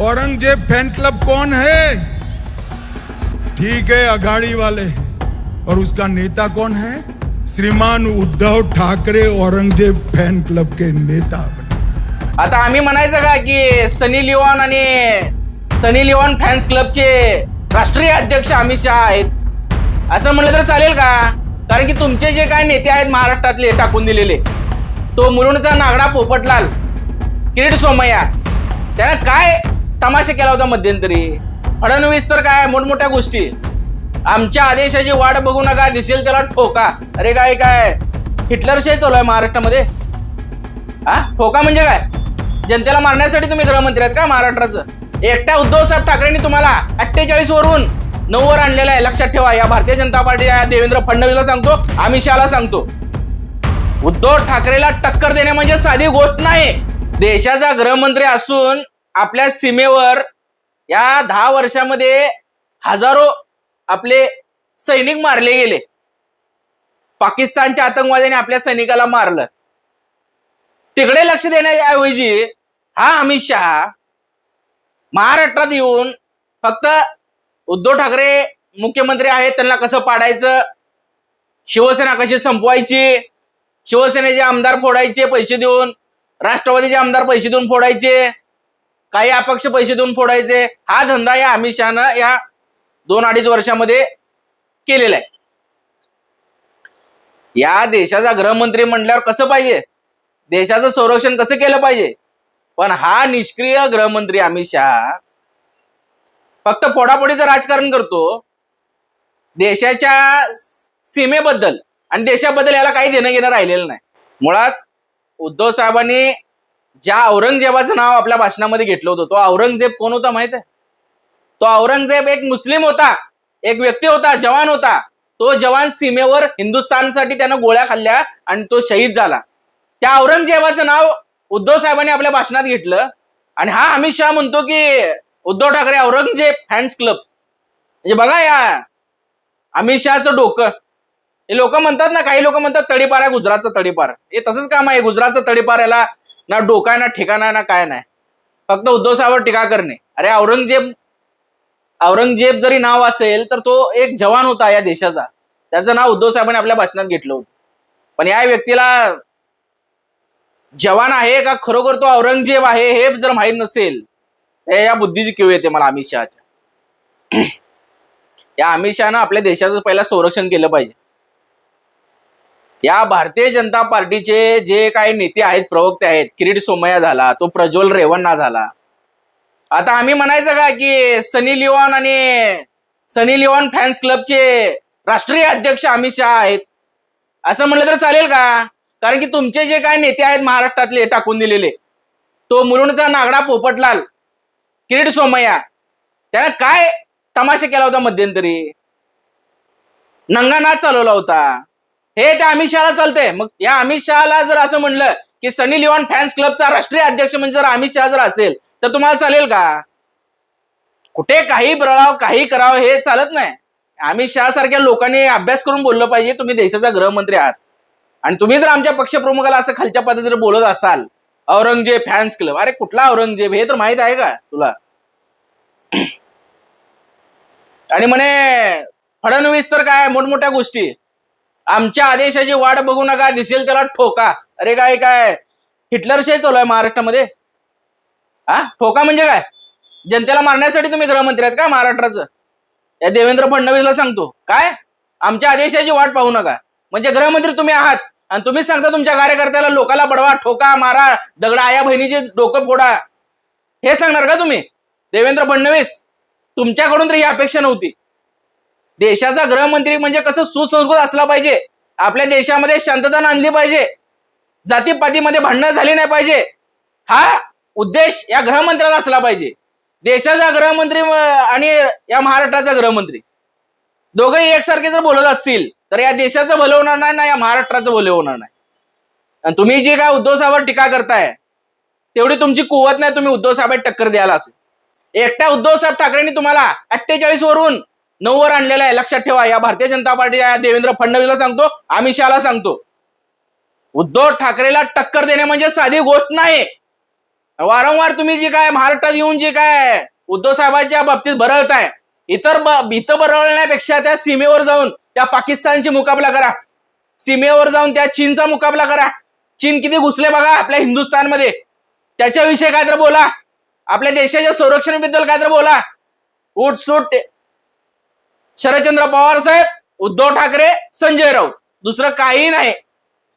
Aurangzeb fan club कौन है? ठीक है अघाड़ी वाले। और उसका नेता कौन है? श्रीमान उद्धव ठाकरे औरंगजेब फैन क्लब के नेता आता आम्ही म्हणायचं का की सनी लिओन आणि सनी लिओन फॅन्स क्लबचे राष्ट्रीय अध्यक्ष अमित शहा आहेत? असं म्हणलं तर चालेल का? कारण की तुमचे जे काय नेते आहेत महाराष्ट्रातले टाकून दिलेले तो मुरुणचा नागडा पोपटलाल किरीट सोमय्या त्यांना काय तमाशा केला होता मध्यंतरी. फडणवीस तर काय मोठमोठ्या गोष्टी. आमच्या आदेशाची वाट बघू नका दिसेल त्याला ठोका. अरे काय काय? हिटलरशाही चालू आहे महाराष्ट्रामध्ये. हा ठोका म्हणजे काय? जनतेला मारण्यासाठी तुम्ही गृहमंत्री आहेत का महाराष्ट्राचं? एकट्या उद्धव साहेब ठाकरेंनी तुम्हाला अठ्ठेचाळीस वरून नऊ वर आणलेलं आहे. लक्षात ठेवा या भारतीय जनता पार्टीच्या देवेंद्र फडणवीसला सांगतो अमित शहाला सांगतो. उद्धव ठाकरेला टक्कर देणे म्हणजे साधी गोष्ट नाही. देशाचा गृहमंत्री असून आपल्या सीमेवर या दहा वर्षामध्ये हजारो आपले सैनिक मारले गेले. पाकिस्तानच्या आतंकवाद्याने आपल्या सैनिकाला मारलं. तिकडे लक्ष देण्याऐवजी हा अमित शहा महाराष्ट्रात येऊन फक्त उद्धव ठाकरे मुख्यमंत्री आहेत त्यांना कसं पाडायचं? शिवसेना कशी संपवायची? शिवसेनेचे आमदार फोडायचे पैसे देऊन राष्ट्रवादीचे आमदार पैसे देऊन फोडायचे? काही अपक्ष पैसे देऊन फोडायचे. हा धंदा या अमित शहानं या दोन अडीच वर्षामध्ये केलेला आहे. या देशाचा गृहमंत्री म्हटल्यावर कसं पाहिजे? देशाचं संरक्षण कसं केलं पाहिजे? पण हा निष्क्रिय गृहमंत्री अमित शहा फक्त फोडाफोडीचं राजकारण करतो. देशाच्या सीमेबद्दल आणि देशाबद्दल याला काही देणं घेणं राहिलेलं नाही. मुळात उद्धव साहेबांनी ज्या औरंगजेबाचं नाव आपल्या भाषणामध्ये घेतलं होतं तो औरंगजेब कोण होता माहीत आहे? तो औरंगजेब एक मुस्लिम होता एक व्यक्ती होता जवान होता. तो जवान सीमेवर हिंदुस्थानसाठी त्यानं गोळ्या खाल्ल्या आणि तो शहीद झाला. त्या औरंगजेबाचं नाव उद्धव साहेबांनी आपल्या भाषणात घेतलं आणि हा अमित शहा म्हणतो की उद्धव ठाकरे औरंगजेब फॅन्स क्लब. म्हणजे बघा या अमित शहाचं डोकं. हे लोक म्हणतात ना काही लोक म्हणतात तडीपार आहे गुजरातचा तडीपार. हे तसंच काम आहे गुजरातचा तडीपार याला ना डोका ना ठिकाणा आहे ना काय नाही. फक्त उद्धव साहेबांवर टीका करणे. अरे औरंगजेब औरंगजेब जरी नाव असेल तर तो एक जवान होता या देशाचा. त्याचं नाव उद्धव साहेबांनी आपल्या भाषणात घेतलं होतं. पण या व्यक्तीला जवान आहे का? खरोखर तो औरंगजेब आहे हे जर माहीत नसेल तर या बुद्धीची किव येते मला अमित शहाच्या. या अमित शहानं आपल्या देशाचं पहिला संरक्षण केलं पाहिजे. या भारतीय जनता पार्टीचे जे काही नेते आहेत प्रवक्ते आहेत किरीट सोमय्या झाला तो प्रज्वल रेवन्ना झाला. आता आम्ही म्हणायचं का की सनी लिओन आणि सनी लिओन फॅन्स क्लबचे राष्ट्रीय अध्यक्ष अमित शहा आहेत? असं म्हणलं तर चालेल का? कारण की तुमचे जे काही नेते आहेत महाराष्ट्रातले टाकून दिलेले तो मुलुंडचा नागडा पोपटलाल किरीट सोमय्या त्यानं काय तमाशा केला होता मध्यंतरी? नंगानाच चालवला होता. हे त्या अमित शहाला चालतंय. मग या अमित शहाला जर असं म्हणलं की सनी लिओन फॅन्स क्लबचा राष्ट्रीय अध्यक्ष म्हणजे जर अमित शहा जर असेल तर तुम्हाला चालेल का? कुठे काही बळाव काही करावं हे चालत नाही. अमित शहा सारख्या लोकांनी अभ्यास करून बोललं पाहिजे तुम्ही देशाचा गृहमंत्री आहात. आणि तुम्ही जर आमच्या पक्षप्रमुखाला असं खालच्या पद्धतीने बोलत असाल औरंगजेब फॅन्स क्लब अरे कुठला औरंगजेब? हे तर माहीत आहे का तुला? आणि म्हणे फडणवीस तर काय मोठमोठ्या गोष्टी. आमच्या आदेशाची वाट बघू नका दिसेल त्याला ठोका. अरे काय काय? हिटलरशाही चालू आहे महाराष्ट्रामध्ये. हा? ठोका म्हणजे काय? जनतेला मारण्यासाठी तुम्ही गृहमंत्री आहेत का महाराष्ट्राचं? या देवेंद्र फडणवीसला सांगतो. काय? आमच्या आदेशाची वाट पाहू नका. म्हणजे गृहमंत्री तुम्ही आहात आणि तुम्हीच सांगता तुमच्या कार्यकर्त्याला लोकाला बडवा ठोका मारा दगडा आया बहिणीचे डोकं फोडा. हे सांगणार का तुम्ही? देवेंद्र फडणवीस तुमच्याकडून तरी ही अपेक्षा नव्हती. देशाचा गृहमंत्री म्हणजे कसं सुसंस्कृत असला पाहिजे. आपल्या देशामध्ये शांतता आणली पाहिजे. जातीपातीमध्ये भांडणं झाली नाही पाहिजे. हा उद्देश या गृहमंत्र्याचा असला पाहिजे. देशाचा गृहमंत्री आणि या महाराष्ट्राचा गृहमंत्री. दोघंही एकसारखे जर बोलत असतील तर या देशाचं भलं होणार नाही ना या महाराष्ट्राचं भलं होणार नाही. आणि तुम्ही जे काय उद्धव साहेबांवर टीका करताय तेवढी तुमची कुवत नाही तुम्ही उद्धव साहेबांना टक्कर द्यायला असेल. एकट्या उद्धव साहेब ठाकरेंनी तुम्हाला अठ्ठेचाळीस वरून नऊवर आणलेला आहे. लक्षात ठेवा या भारतीय जनता पार्टीच्या देवेंद्र फडणवीसला सांगतो अमित शहाला सांगतो. उद्धव ठाकरेला टक्कर देणे म्हणजे साधी गोष्ट नाही. वारंवार तुम्ही जे काय महाराष्ट्रात येऊन जे काय उद्धव साहेबांच्या बाबतीत बरळताय इतर इथं बरळण्यापेक्षा त्या सीमेवर जाऊन त्या पाकिस्तानची मुकाबला करा. सीमेवर जाऊन त्या चीनचा मुकाबला करा. चीन किती घुसले बघा आपल्या हिंदुस्थानमध्ये. त्याच्याविषयी काय तर बोला. आपल्या देशाच्या संरक्षणाबद्दल काय तर बोला. उठ सूट. शरदचंद्र पवार साहेब उद्धव ठाकरे संजय राऊत. दुसरं काही नाही.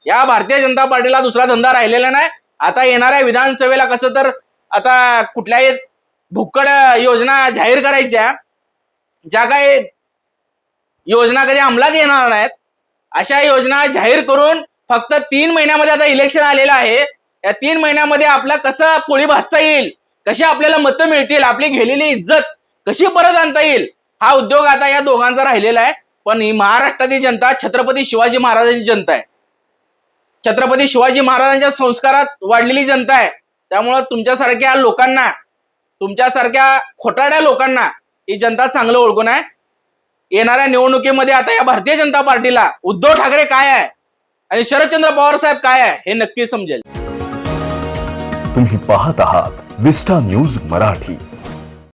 या भारतीय जनता पार्टीला दुसरा धंदा राहिलेला नाही. आता येणाऱ्या विधानसभेला कसं तर आता कुठल्याही भुक्कड योजना जाहीर करायच्या ज्या काही योजना कधी अंमलात येणार नाहीत अशा योजना जाहीर करून फक्त तीन महिन्यामध्ये आता इलेक्शन आलेलं आहे. या तीन महिन्यामध्ये आपला कसं पोळी भासता येईल? कशी आपल्याला मतं मिळतील? आपली गेलेली इज्जत कशी परत आणता येईल? हा उद्योग आता या दोघांचा राहिलेला आहे. पण ही महाराष्ट्रातील जनता छत्रपती शिवाजी महाराजांची जनता आहे. छत्रपती शिवाजी महाराजांच्या संस्कारात वाढलेली जनता आहे. त्यामुळं तुमच्यासारख्या लोकांना तुमच्यासारख्या खोटाड्या लोकांना ही जनता चांगलं ओळखून आहे. येणाऱ्या निवडणुकीमध्ये आता या भारतीय जनता पार्टीला उद्धव ठाकरे काय आहे आणि शरदचंद्र पवार साहेब काय आहे हे नक्की समजेल. तुम्ही पाहत आहात विस्टा न्यूज मराठी.